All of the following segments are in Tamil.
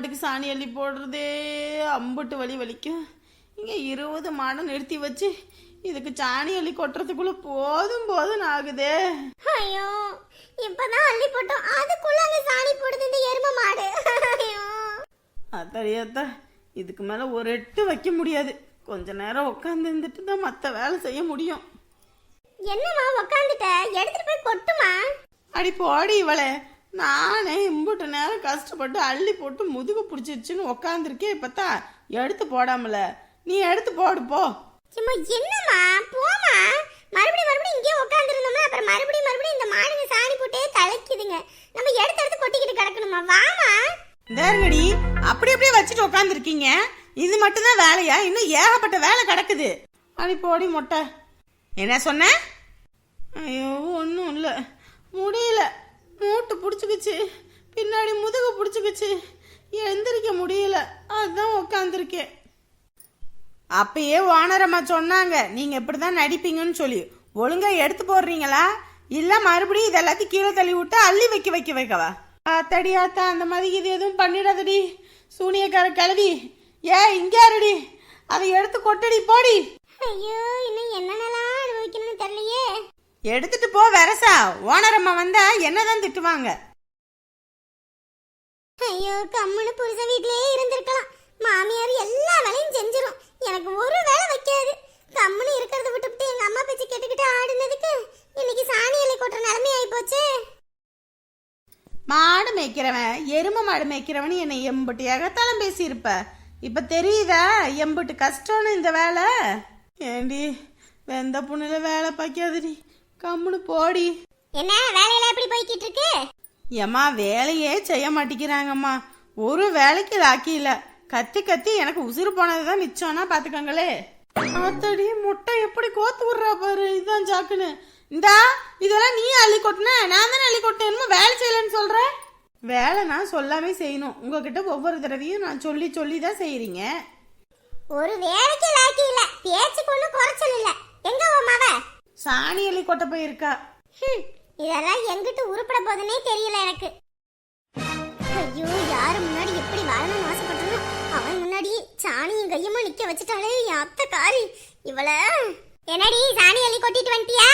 மாட்டுக்கு சாணி அள்ளி போடுறதே அம்புட்டு வலி வலிக்கும். இங்கே இருபது மாடை நிறுத்தி வச்சு இதுக்கு சாணி அள்ளி கொட்டுறதுக்குள்ள போதும் போதும் ஆகுதே. ஐயோ இப்பதான் அள்ளி போட்டோம். அதுக்குள்ள அங்க சாணி போடுது இந்த எரும மாடு. அத்தடியாத்தா இதுக்கு மேலே ஒரு எட்டு வைக்க முடியாது. கொஞ்ச நேரம் உட்காந்து இருந்துட்டு தான் மற்ற வேலை செய்ய முடியும். என்னம்மா உக்காந்துட்ட? எடுத்துட்டு போய் கொட்டுமா? அடி போடி இவளே. நானே இம்புட்டு நேரம் கஷ்டப்பட்டு அள்ளி போட்டு முதுகு பிடிச்சிருச்சுன்னு உக்காந்துருக்கே இப்பத்தா. எடுத்து போடாமல. நீ எடுத்து போடு போ. சும்மா என்னம்மா? போமா மறுபடியும் மறுபடியும் இங்கே உட்காந்துருந்தோம்னா அப்புறம் மறுபடியும் மறுபடியும் இந்த மாடுங்க சாணி போட்டே தலைக்குதுங்க. நம்ம எடுத்து எடுத்து கொட்டிக்கிட்டு கிடக்கணுமா? வாமா தேர்கடி அப்படி அப்படியே வச்சுட்டு உட்காந்துருக்கீங்க இது மட்டும்தான் வேலையா? இன்னும் ஏகப்பட்ட வேலை கிடக்குது. அடி போடி மொட்டை. என்ன சொன்ன? ஐயோ ஒன்றும் இல்லை. முடியல. மூட்டு பிடிச்சிக்கிச்சு பின்னாடி முதுகு பிடிச்சிக்கிச்சு. எந்திரிக்க முடியல. அதுதான் உட்காந்துருக்கேன் அப்பயே ஓனரம்மா சொன்னாங்க நீங்க இப்படிதான் நடிப்பீங்கன்னு சொல்லி. ஒழுங்கா எடுத்து போடுறீங்களா? இல்ல மறுபடியும் இதெல்லாத்தையும் கீழே தள்ளி விட்டு அள்ளி வைக்க வைக்க வைக்கவா? ஆத்தாடி ஆத்தா அந்த மாதிரி இது எதுவும் பண்ணிடாதடி. சூனியக்கார கழுவி. ஏ இங்க இருடி அதை எடுத்து கொட்டடி போடி. ஐயோ இன்னும் என்னென்னலாம் அனுபவிக்கணும்னு தெரியலையே. எடுத்துட்டு போ வெரசா. ஓனரம்மா வந்தா என்னதான் திட்டுவாங்க. ஐயோ கம்முன்னு புருஷன் வீட்லயே இருந்திருக்கலாம். மாமியார் எல்லா வேலையும் செஞ்சிரும். எனக்கு ஒரு வேலை வைக்காது. கம்முன்னு இருக்கிறத விட்டுவிட்டு எங்க அம்மா பேச்சு கேட்டுக்கிட்டு ஆடுனதுக்கு இன்னைக்கு சாணி இலை கொட்டுற நிலைமை ஆயி போச்சு மாடு மேய்க்கிறவன் எரும மாடு மேய்க்கிறவன் என்னை எம்புட்டு எகத்தாலும் பேசியிருப்ப. இப்ப தெரியுதா? எம்புட்டு கஷ்டம்னு இந்த வேலை? ஏண்டி வெந்த புண்ணுல வேலை பார்க்காதடி கம்முனு போடி. என்ன வேலையெல்லாம் எப்படி போய்கிட்டு இருக்கு ஏம்மா வேலையே செய்ய மாட்டேங்கிறாங்கம்மா. ஒரு வேலைக்கு லாக்கி இல்ல. கத்தி கத்தி எனக்கு உசுறு போனதுதான் மிச்சம்னா பாத்துக்கங்களே. ஆத்தடி முட்டை எப்படி கோத்து விடுறா பாரு. இதுதான் ஜாக்குன்னு. இந்தா இதெல்லாம் நீ அள்ளி கொட்டின. நான் தானே அள்ளி கொட்டேனுமோ வேலை செய்யலன்னு சொல்ற? வேலை நான் சொல்லாமே செய்யணும். உங்ககிட்ட ஒவ்வொரு தடவையும் நான் சொல்லி சொல்லி தான் செய்யறீங்க ஒரு வேலைக்கு லாக்கி இல்ல. பேச்சுக்கு ஒண்ணும் குறைச்சல் இல்ல. எங்க உன் மவ? சாணி அள்ளி கொட்ட போயிருக்கா. இதெல்லாம் எங்கிட்டு உருப்பட போகுதுன்னே தெரியல எனக்கு. ஐயோ யாரு முன்னாடி எப்படி வாழணும்னு ஆசைப்பட்டனோ அவன் முன்னாடி சாணியும் கையுமா நிக்க வச்சுட்டாலே என் அத்தை காரி. இவள என்னடி சாணி அள்ளி கொட்டிட்டு வந்துட்டியா?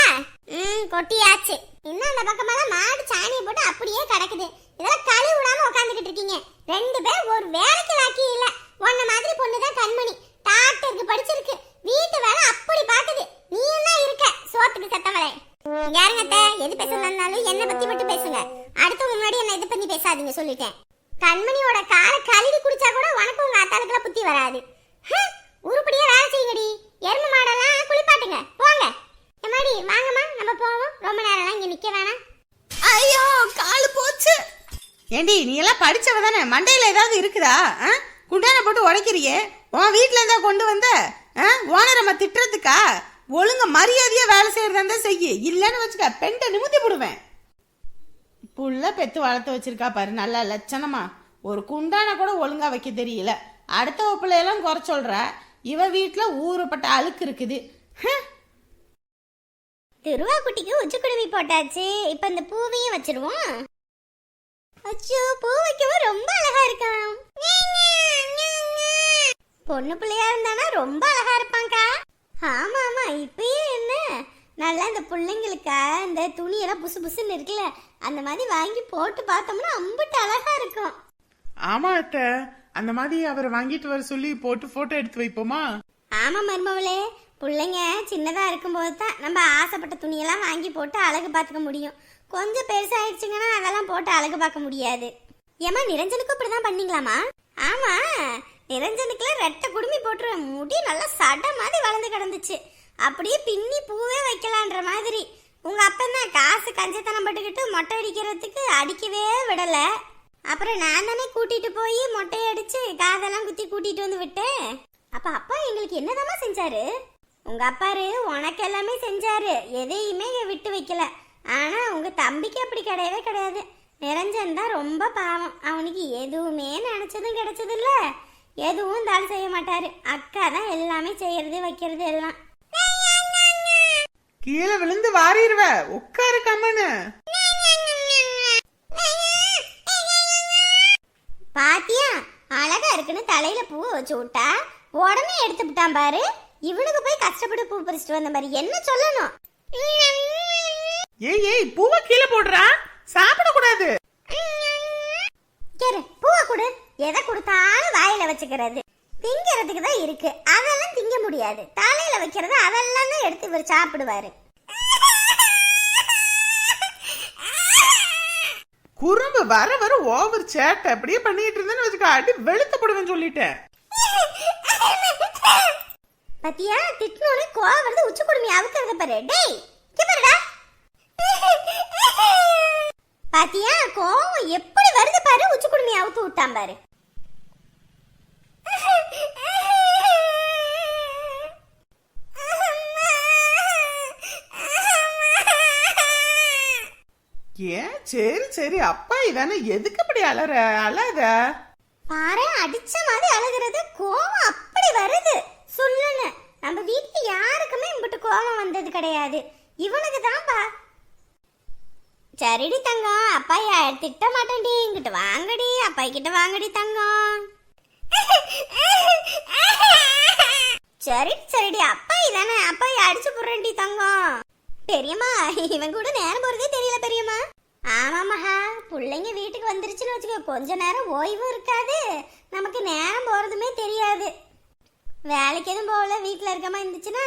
ம் கொட்டியாச்சு. இன்னும் அந்த பக்கமெல்லாம் மாடு சாணியை போட்டு அப்படியே கிடக்குது. இதெல்லாம் கழி விடாம உட்காந்துக்கிட்டு இருக்கீங்க. ரெண்டு பேர் ஒரு வேலைக்கு வாக்கி இல்ல. உன்ன மாதிரி பொண்ணுதான் கண்மணி. டாக்டருக்கு படிச்சிருக்கு வீட்டு வேலை அப்படி பாக்குது நீ என்ன இருக்க சோத்துக்கு செத்தவளே யாருங்க அத்தை? எது பேசுனாலும் என்ன பத்தி மட்டும் பேசுங்க. அடுத்து முன்னாடி என்ன இது பண்ணி பேசாதீங்க சொல்லிட்டேன். கண்மணியோட கால கழுவி குடிச்சா கூட உனக்கு உங்க அத்தாளுக்குலாம் புத்தி வராது. உருப்படியா வேலை செய்யுங்கடி. எருமை மாடெல்லாம் குளிப்பாட்டுங்க. போங்க. எம்மாடி வாங்கம்மா நம்ம போவோம். ரொம்ப நேரம்லாம் இங்க நிக்க வேணாம். ஐயோ காலு போச்சு. ஏண்டி நீ எல்லாம் படிச்சவ தானே? மண்டையில ஏதாவது இருக்குதா? ஆ? குண்டான போட்டு உடைக்கிறியே. உன் வீட்ல இருந்தா கொண்டு வந்த? ஓனர் நம்ம திட்டுறதுக்கா? ஒழுங்க மரியாதையாக வேலை செய்கிறதா இருந்தால் செய்யு. இல்லைன்னு வச்சுக்க பெண்ட்டை நிமித்தி போடுவேன். புள்ள பெத்து வளர்த்து வச்சிருக்கா பாரு நல்லா லட்சணமா. ஒரு குண்டான கூட ஒழுங்கா வைக்க தெரியல. அடுத்த பிள்ளையெல்லாம் குறை சொல்கிற இவ வீட்டில் ஊறுப்பட்ட அழுக்கு இருக்குது. ஹம். திருவா குட்டிக்கு உச்சி குடுவி போட்டாச்சு. இப்ப இந்த பூவையும் வச்சிருவோம். அச்சோ பூ வைக்கவும் ரொம்ப அழகா இருக்கான் பொண்ணு பிள்ளையா இருந்தானா ரொம்ப அழகா இருப்பாங்க ஆமா ஆமா இப்பயே என்ன? நல்லா இந்த பிள்ளைங்களுக்கா இந்த துணியெல்லாம் புசு புசுன்னு இருக்குல்ல அந்த மாதிரி வாங்கி போட்டு பார்த்தோம்னா அம்புட்டு அழகா இருக்கும். ஆமா அத்தை. அந்த மாதிரி அவரை வாங்கிட்டு வர சொல்லி போட்டு போட்டோ எடுத்து வைப்போமா? ஆமா மருமவளே பிள்ளைங்க சின்னதா இருக்கும்போது தான் நம்ம ஆசைப்பட்ட துணியெல்லாம் வாங்கி போட்டு அழகு பார்த்துக்க முடியும். கொஞ்சம் பெருசாயிடுச்சுங்கன்னா அதெல்லாம் போட்டு அழகு பார்க்க முடியாது. ஏமா நிரஞ்சனுக்கும் இப்படிதான் பண்ணீங்களாமா ஆமா. நிரஞ்சனுக்குலாம் ரெட்டை குடுமி போட்டுரு முடி நல்லா சட மாதிரி வளர்ந்து கிடந்துச்சு. அப்படியே பின்னி பூவே வைக்கலான்ற மாதிரி. உங்க அப்பா தான் காசு கஞ்சத்தனம் பட்டுக்கிட்டு மொட்டை அடிக்கிறதுக்கு அடிக்கவே விடல. அப்புறம் நான் தானே கூட்டிட்டு போய் மொட்டையை அடிச்சு காதெல்லாம் குத்தி கூட்டிட்டு வந்து விட்டேன். அப்ப அப்பா எங்களுக்கு என்னதாம்மா செஞ்சாரு? உங்க அப்பாரு உனக்கு எல்லாமே செஞ்சாரு. எதையுமே விட்டு வைக்கல. ஆனா உங்க தம்பிக்கு அப்படி கிடையவே கிடையாது. நிரஞ்சன் தான் ரொம்ப பாவம். அவனுக்கு எதுவுமே நினைச்சதும் கிடைச்சது எதுவும் தாள் செய்ய மாட்டாரு. அக்கா தான் எல்லாமே செய்யறது வைக்கிறது எல்லாம். கீழே விழுந்து வாரிடுவ உட்காரு கம்மனு தலையில பூவை வச்சு விட்டா உடனே எடுத்து விட்டான் பாரு. இவனுக்கு போய் கஷ்டப்பட்டு பூ பறிச்சுட்டு வந்த மாதிரி. என்ன சொல்லணும்? ஏய் ஏய் பூவை கீழே போடுறா. சாப்பிடக்கூடாது. கேரு பூவை கொடு. எதை கொடுத்தாலும் வாயில வச்சுக்கிறது. திங்கிறதுக்கு தான் இருக்கு. அதெல்லாம் திங்க முடியாது. தலையில வைக்கிறது அதெல்லாம் தான் எடுத்து இவர் சாப்பிடுவாரு. குறும்பு வர வர ஓவர் சேட்டை அப்படியே பண்ணிட்டு இருந்தேன்னு வச்சுக்க அடி வெளுத்தப்படுவேன்னு சொல்லிட்டேன். பத்தியா திட்டினோட கோவம் வருது உச்சி குடுமி அவுக்கிறத பாரு. டேய் இங்க பாருடா. பாத்தியா கோவம் எப்படி வருது பாரு உச்சி குடுமி அவுத்து விட்டான் பாரு. ஏன்? சரி சரி. அப்பா இதானே எதுக்கு அப்படி அலற? அழாத. பாரு அடிச்ச மாதிரி அழுகிறது கோவம் அப்படி வருது. சொல்லுன்னு நம்ம வீட்டுல யாருக்குமே இம்பிட்டு கோவம் வந்தது கிடையாது. இவனுக்கு தான்ப்பா. சரிடி தங்கம். அப்பா திட்ட மாட்டேன்டி இங்கிட்ட வாங்கடி. அப்பா கிட்ட வாங்கடி தங்கம். சரி சரிடி. அப்பா இதானே. அப்பா அடிச்சு போடுறேன்டி தங்கம். பெரியம்மா இவன் கூட நேரம் போறதே தெரியல பெரியம்மா. ஆமா மகா. பிள்ளைங்க வீட்டுக்கு வந்துருச்சுன்னு வச்சுக்கோ. கொஞ்ச நேரம் ஓய்வும் இருக்காது. நமக்கு நேரம் போறதுமே தெரியாது. வேலைக்கு எதுவும் போகல. வீட்டில் இருக்கமா இருந்துச்சுன்னா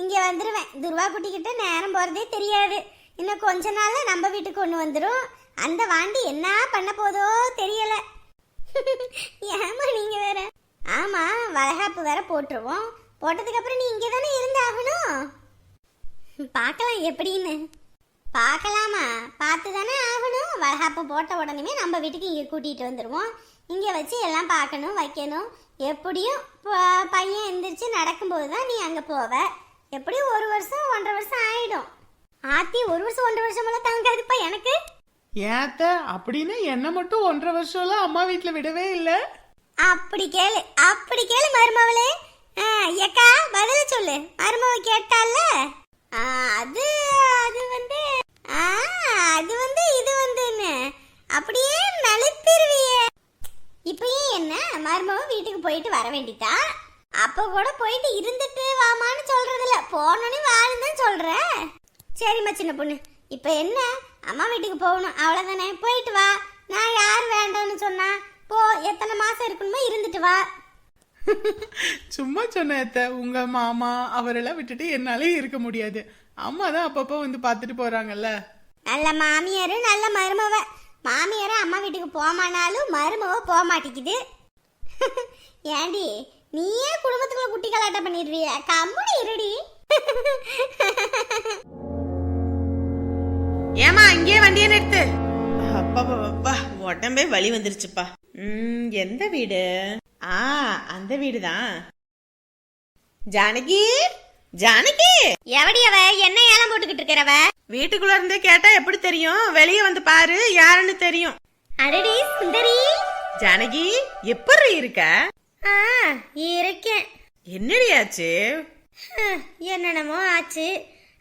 இங்கே வந்துடுவேன் துர்வா குட்டிக்கிட்ட நேரம் போகிறதே தெரியாது. இன்னும் கொஞ்ச நாளில் நம்ம வீட்டுக்கு ஒன்று வந்துடும் அந்த வாண்டி என்ன பண்ண போதோ தெரியலை. ஏமா நீங்க வேற? ஆமா வளகாப்பு வேற போட்டுருவோம். போட்டதுக்கு அப்புறம் நீ இங்கே தானே இருந்தாகணும்? பார்க்கலாம் எப்படின்னு. பார்க்கலாமா? பார்த்து தானே ஆகணும். வளகாப்பு போட்ட உடனே நம்ம வீட்டுக்கு இங்கே கூட்டிகிட்டு வந்துடுவோம் இங்கே வச்சு எல்லாம் பார்க்கணும் வைக்கணும். எப்படியும் பையன் எந்திரிச்சு நடக்கும்போது தான் நீ அங்கே போவ. எப்படியும் ஒரு வருஷம் ஒன்றரை வருஷம் ஆகிடும் ஆத்தி ஒரு வருஷம் ஒன்றரை வருஷமெல்லாம் தாங்காதுப்பா எனக்கு. ஏத்த அப்படின்னு என்ன மட்டும் ஒன்றரை வருஷம்லாம் அம்மா வீட்டுல விடவே இல்ல. அப்படி கேளு அப்படி கேளு மருமவளே. ஆ, ஏக்கா பதில சொல்லு. மருமவ கேட்டால ஆ, அது அது வந்து ஆ, அது வந்து இது வந்துன்னு. அப்படியே நலிப்பிருவியே இப்பயும் என்ன? மருமவ வீட்டுக்கு போயிட்டு வர வேண்டிதா? அப்ப கூட போயிட்டு இருந்துட்டு வாமான்னு சொல்றது இல்ல போனோன்னு வான்னு தான் சொல்ற சரிம்மா சின்ன பொண்ணு. இப்ப என்ன? அம்மா வீட்டுக்கு போகணும். அவ்வளவுதானே. போயிட்டு வா. நான் யார் வேண்டாம்னு சொன்னா போ எத்தனை மாசம் இருக்கணுமோ இருந்துட்டு வா. சும்மா சொன்ன அத்தை உங்க மாமா அவரெல்லாம் விட்டுட்டு என்னாலே இருக்க முடியாது. அம்மா தான் அப்பப்போ வந்து பார்த்துட்டு போறாங்கல்ல. நல்ல மாமியாரு நல்ல மருமவ. மாமியாரு அம்மா வீட்டுக்கு போமானாலும் மருமவ போக மாட்டேங்குது ஏண்டி நீயே குடும்பத்துக்குள்ள குட்டி கலாட்டம் பண்ணிடுவிய கம்முனு இருடி. ஏமா இங்கேயே வண்டியை நிறுத்து. அப்பா அப்பா உடம்பே வலி வந்துருச்சுப்பா. ம் எந்த வீடு? ஆ அந்த வீடு தான் ஜானகி ஜானகி! எவடி அவ? என்ன ஏலம் போட்டுக்கிட்டு இருக்கிறவ வீட்டுக்குள்ள இருந்து கேட்டா எப்படி தெரியும்? வெளியே வந்து பாரு யாருன்னு தெரியும். அடடி சுந்தரி! ஜானகி எப்படி இருக்க? ஆ இருக்கேன். என்னடி ஆச்சு? ஹம், என்னென்னமோ ஆச்சு.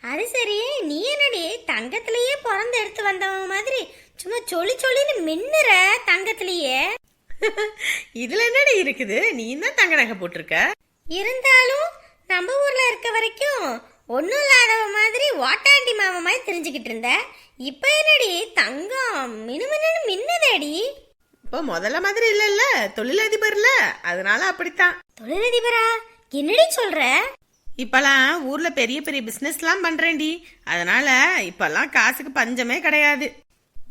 அது சரி நீ என்னடி தங்கத்திலேயே பிறந்து எடுத்து வந்தவங்க மாதிரி சும்மா சொல்லி சொல்லின்னு மின்னுற தங்கத்திலேயே? இதுல என்னடி இருக்குது? நீ தான் தங்க நகை போட்டிருக்க? இருந்தாலும் நம்ம ஊர்ல இருக்க வரைக்கும் ஒன்றும் இல்லாதவ மாதிரி ஓட்டாண்டி மாமா மாதிரி தெரிஞ்சுக்கிட்டு இருந்த. இப்போ என்னடி தங்கம் மினுமின்னு மின்னதேடி. இப்போ முதல்ல மாதிரி இல்லல்ல தொழிலதிபர்ல. அதனால அப்படித்தான். தொழிலதிபரா? என்னடி சொல்ற? இப்பெல்லாம் ஊர்ல பெரிய பெரிய பிசினஸ்லாம் பண்றேன்டி. அதனால இப்பெல்லாம் காசுக்கு பஞ்சமே கிடையாது.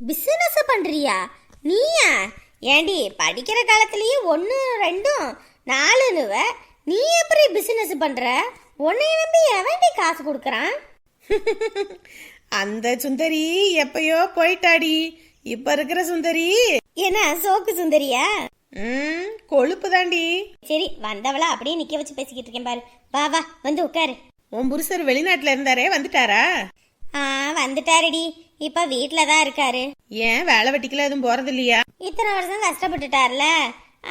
பிசினஸ் பண்றியா? நீயா? ஏண்டி படிக்கிற காலத்திலேயே ஒன்று ரெண்டும் நாலுனுவ நீ எப்படி பிசினஸ் பண்ற? உன்னை நம்பி எவன்டி காசு கொடுக்கறான்? அந்த சுந்தரி எப்பயோ போயிட்டாடி. இப்ப இருக்கிற சுந்தரி. என்ன சோக்கு சுந்தரியா? ம். கொழுப்பு தாண்டி சரி வந்தவள அப்படியே நிக்க வச்சு பேசிக்கிட்டு இருக்கேன் பாரு. வா வா வந்து உட்காரு. உன் புருஷர் வெளிநாட்டுல இருந்தாரே வந்துட்டாரா? ஆ வந்துட்டாருடி. இப்ப வீட்ல தான் இருக்காரு. ஏன் வேலை வெட்டிக்கல எதுவும் போறது இல்லையா இத்தனை வருஷம் கஷ்டப்பட்டுட்டார்ல.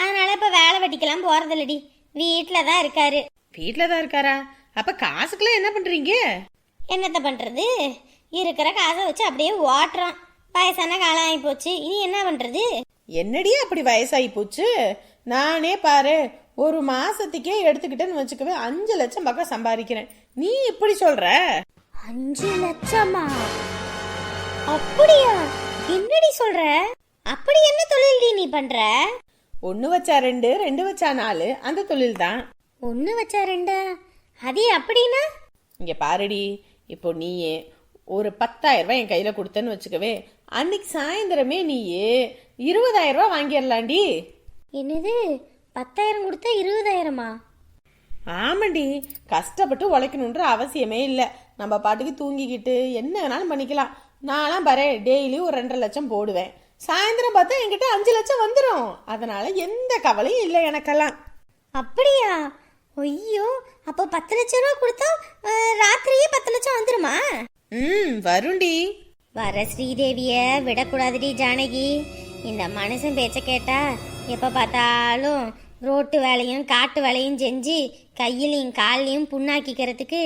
அதனால இப்ப வேலை வெட்டிக்கலாம் போறதில்லடி. வீட்ல தான் இருக்காரு. வீட்டுல தான் இருக்காரா? அப்ப காசுக்கெல்லாம் என்ன பண்றீங்க? என்னத்த பண்றது? இருக்கிற காசை வச்சு அப்படியே ஓட்டுறோம் வயசான காலம் ஆகி போச்சு. இனி என்ன பண்றது? என்னடி அப்படி வயசாகி போச்சு? நானே பாரு ஒரு மாசத்துக்கே எடுத்துக்கிட்டேன்னு வச்சுக்கவே அஞ்சு லட்சம் பக்கம் சம்பாதிக்கிறேன். நீ இப்படி சொல்ற? அஞ்சு லட்சமா? அப்படியா? என்னடி சொல்ற? அப்படி என்ன தொழில்டி நீ பண்ற? ஒன்று வச்சா ரெண்டு ரெண்டு வச்சா நாலு அந்த தொழில் தான் ஒண்ணு வச்சா ரெண்டா? அது அப்படின்னா? இங்க பாருடி இப்போ நீயே ஒரு பத்தாயிரம் ரூபாய் என் கையில கொடுத்தேன்னு வச்சுக்கவே அன்னைக்கு சாயந்தரமே நீயே இருபதாயிரம் ரூபாய் வாங்கிடலாண்டி. என்னது? பத்தாயிரம் கொடுத்தா இருபதாயிரமா? ஆமாண்டி கஷ்டப்பட்டு உழைக்கணுன்ற அவசியமே இல்லை. நம்ம பாட்டுக்கு தூங்கிக்கிட்டு என்ன வேணாலும் பண்ணிக்கலாம். நான்லாம் பாரு டெய்லி ஒரு ரெண்டரை லட்சம் போடுவேன். சாயந்தரம் பார்த்தா என்கிட்ட அஞ்சு லட்சம் வந்துடும் அதனால எந்த கவலையும் இல்லை எனக்கெல்லாம். அப்படியா? ஐயோ அப்போ பத்து லட்சம் ரூபா கொடுத்தா ராத்திரியே பத்து லட்சம் வந்துருமா? ம் வருண்டி. வர ஸ்ரீதேவிய விடக்கூடாதுடி ஜானகி. இந்த மனுஷன் பேச்ச கேட்டா எப்ப பார்த்தாலும் ரோட்டு வேலையும் காட்டு வேலையும் செஞ்சு கையிலையும் கால்லையும் புண்ணாக்கிக்கிறதுக்கு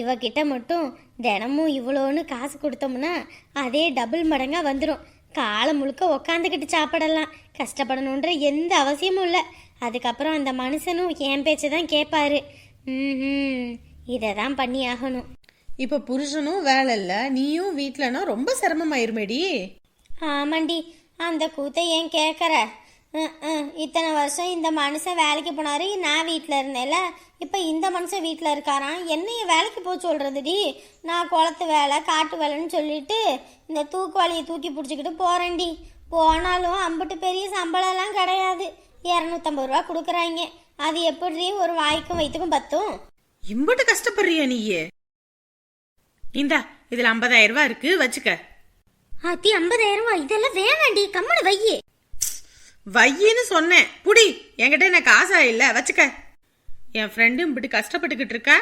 இவகிட்ட மட்டும் தினமும் இவ்வளோன்னு காசு கொடுத்தோம்னா அதே டபுள் மடங்காக வந்துடும் காலம் முழுக்க உக்காந்துக்கிட்டு சாப்பிடலாம். கஷ்டப்படணுன்ற எந்த அவசியமும் இல்லை. அதுக்கப்புறம் அந்த மனுஷனும் என் பேச்சை தான் கேட்பாரு ம் இதை தான் பண்ணி ஆகணும் இப்போ புருஷனும் வேலை இல்லை. நீயும் வீட்டிலனா ரொம்ப சிரமமாயிருமேடி. ஆமாண்டி அந்த கூத்தை ஏன் கேட்குற இத்தனை வருஷம் இந்த மனுஷன் வேலைக்கு போனாரு நான் வீட்டில் இருந்தேன்ல. இப்போ இந்த மனுஷன் வீட்டில் இருக்காராம். என்னைய வேலைக்கு போக சொல்கிறதுடி நான் குளத்து வேலை காட்டு வேலைன்னு சொல்லிட்டு இந்த தூக்கு வலியை தூக்கி பிடிச்சிக்கிட்டு போகிறேன்டி போனாலும் அம்புட்டு பெரிய சம்பளம்லாம் கிடையாது. இரநூத்தம்பது ரூபா கொடுக்குறாங்க. அது எப்படி ஒரு வாய்க்கும் வயிற்றுக்கும் பத்தும். இம்புட்டு கஷ்டப்படுறியா நீயே? இந்தா இதுல ஐம்பதாயிரம் ரூபாய் இருக்கு வச்சுக்க. அத்தி ஐம்பதாயிரம் ரூபா இதெல்லாம் வேணாண்டி கம்மனு வையே வையின்னு சொன்னேன். புடி என்கிட்ட என்ன காசா இல்ல வச்சுக்க. என் ஃப்ரெண்டு இப்படி கஷ்டப்பட்டுக்கிட்டு இருக்கா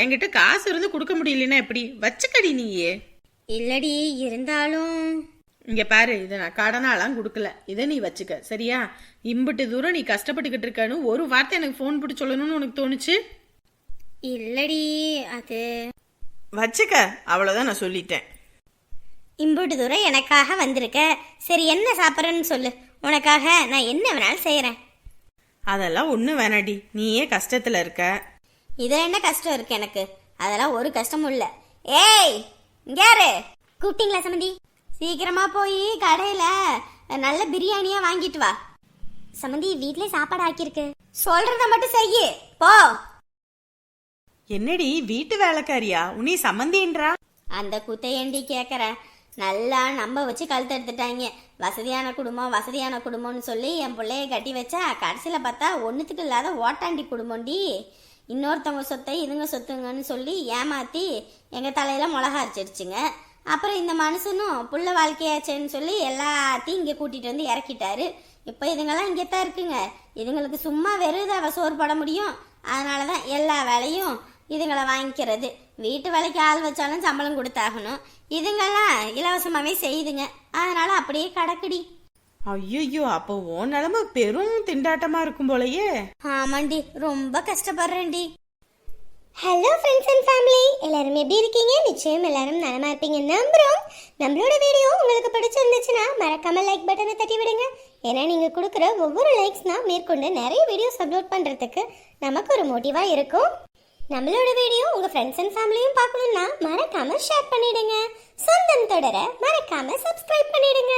என்கிட்ட காசு இருந்து கொடுக்க முடியலன்னா எப்படி? வச்சுக்கடி நீயே. இல்லடி இருந்தாலும். இங்க பாரு இதை நான் கடனாலாம் கொடுக்கல. இதை நீ வச்சுக்க சரியா? இம்புட்டு தூரம் நீ கஷ்டப்பட்டுக்கிட்டு இருக்கன்னு ஒரு வார்த்தை எனக்கு ஃபோன் போட்டு சொல்லணும்னு உனக்கு தோணுச்சு? இல்லடி அது வச்சுக்க. அவ்வளவுதான் நான் சொல்லிட்டேன். இம்புட்டு தூரம் எனக்காக வந்திருக்க. சரி என்ன சாப்பிட்றேன்னு சொல்லு. உனக்காக நான் என்ன வேணாலும் செய்கிறேன் அதெல்லாம் ஒன்றும் வேணாடி. நீயே கஷ்டத்துல இருக்க. இதில் என்ன கஷ்டம் இருக்கு எனக்கு? அதெல்லாம் ஒரு கஷ்டமும் இல்லை. ஏய் இங்க யாரு? கூப்பிட்டீங்களா சமந்தி? சீக்கிரமா போய் கடையில் நல்ல பிரியாணியா வாங்கிட்டு வா. சமந்தி வீட்லயே சாப்பாடு ஆக்கியிருக்கு. சொல்றத மட்டும் செய்யு. போ. என்னடி வீட்டு வேலைக்காரியா? உனி சம்மந்தின்றா? அந்த குத்தையண்டி கேட்குற நல்லா நம்ப வச்சு கழுத்து எடுத்துட்டாங்க. வசதியான குடும்பம் வசதியான குடும்பம்னு சொல்லி என் பிள்ளைய கட்டி வச்சா கடைசியில் பார்த்தா ஒன்றுத்துக்கு இல்லாத ஓட்டாண்டி குடும்பம்டி. இன்னொருத்தவங்க சொத்தை இதுங்க சொத்துங்கன்னு சொல்லி ஏமாத்தி எங்கள் தலையில மிளகா அரைச்சிடுச்சுங்க அப்புறம் இந்த மனுஷனும் புள்ள வாழ்க்கையாச்சேன்னு சொல்லி எல்லாத்தையும் இங்கே கூட்டிகிட்டு வந்து இறக்கிட்டாரு. இப்போ இதுங்கெல்லாம் இங்கே தான் இருக்குங்க. இதுங்களுக்கு சும்மா வெறும் இதை சோறு போட முடியும். அதனால தான் எல்லா வேலையும் இதுங்களை வாங்கிக்கிறது. வீட்டு வேலைக்கு ஆள் வச்சாலும் சம்பளம் கொடுத்தாகணும். இதுங்கெல்லாம் இலவசமாகவே செய்யுதுங்க. அதனால அப்படியே கடக்குடி. ஐயோ அப்போ உன் நிலைமை பெரும் திண்டாட்டமா இருக்கும் போலயே. ஆமாண்டி ரொம்ப கஷ்டப்படுறேன்டி. ஹலோ ஃப்ரெண்ட்ஸ் அண்ட் ஃபேமிலி எல்லாரும் எப்படி இருக்கீங்க? நிச்சயம் எல்லாரும் நலமா இருப்பீங்க. நம்புறோம். நம்மளோட வீடியோ உங்களுக்கு பிடிச்சிருந்துச்சுன்னா மறக்காம லைக் பட்டனை தட்டி விடுங்க. ஏன்னா நீங்க கொடுக்குற ஒவ்வொரு லைக்ஸ்னா மேற்கொண்டு நிறைய வீடியோஸ் அப்லோட் பண்றதுக்கு நமக்கு ஒரு மோட்டிவா இருக்கும். நம்மளோட வீடியோ உங்க ஃப்ரெண்ட்ஸ் அண்ட் ஃபேமிலியும் பார்க்கணும்னா மறக்காம ஷேர் பண்ணிடுங்க. சொந்தம் தொடர மறக்காம சப்ஸ்கிரைப் பண்ணிடுங்க.